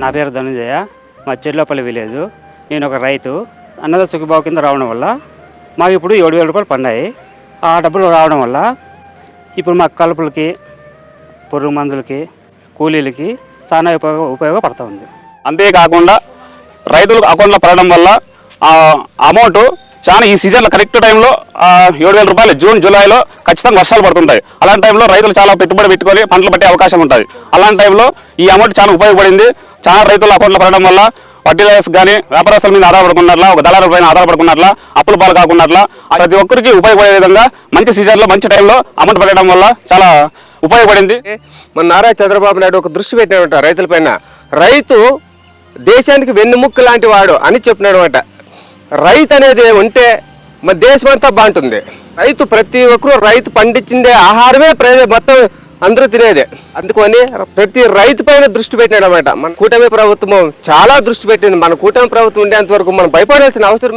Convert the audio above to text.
నా పేరు ధనంజయ మా చెర్లోపల్లి విలేజ్. నేను ఒక రైతు. అన్నద సుఖబాబు కింద రావడం వల్ల మాకు ఇప్పుడు ఏడు వేల రూపాయలు పడినాయి ఆ డబ్బులు రావడం వల్ల ఇప్పుడు మా కలుపులకి పురుగు మందులకి కూలీలకి చాలా ఉపయోగ ఉపయోగపడుతూ ఉంది అంతేకాకుండా రైతులకు అకౌంట్లో పడడం వల్ల ఆ అమౌంట్ చాలా ఈ సీజన్లో కరెక్ట్ టైంలో ఏడు వేల రూపాయలు జూన్ జూలైలో ఖచ్చితంగా వర్షాలు పడుతుంటాయి. అలాంటి టైంలో రైతులు చాలా పెట్టుబడి పెట్టుకొని పంటలు పట్టే అవకాశం ఉంటుంది. అలాంటి టైంలో ఈ అమౌంట్ చాలా ఉపయోగపడింది. చాలా రైతుల అకౌంట్లో పడడం వల్ల వడ్డీలర్స్ కానీ వ్యాపారస్తుల మీద ఆధారపడుకున్నట్లా ఒక దళారుల పైన ఆధారపడుకున్నట్లా అప్పుల పాలు కాకున్నట్లా ప్రతి ఒక్కరికి ఉపయోగపడే విధంగా మంచి సీజన్లో మంచి టైంలో అమౌంట్ పడడం వల్ల చాలా ఉపయోగపడింది. మన నారా చంద్రబాబు నాయుడు ఒక దృష్టి పెట్టినమాట రైతులపైన రైతు దేశానికి వెన్నుముక్క లాంటి వాడు అని చెప్పినాడు అనమాట రైతు అనేది ఉంటే మన దేశం అంతా బాగుంటుంది. రైతు ప్రతి ఒక్కరూ రైతు పండించిందే ఆహారమే ప్రజ మొత్తం అందరూ తినేదే. అందుకని ప్రతి రైతు పైన దృష్టి పెట్టినాడు అనమాట మన కూటమి ప్రభుత్వం చాలా దృష్టి పెట్టింది. మన కూటమి ప్రభుత్వం ఉండేంత వరకు మనం భయపడాల్సిన అవసరం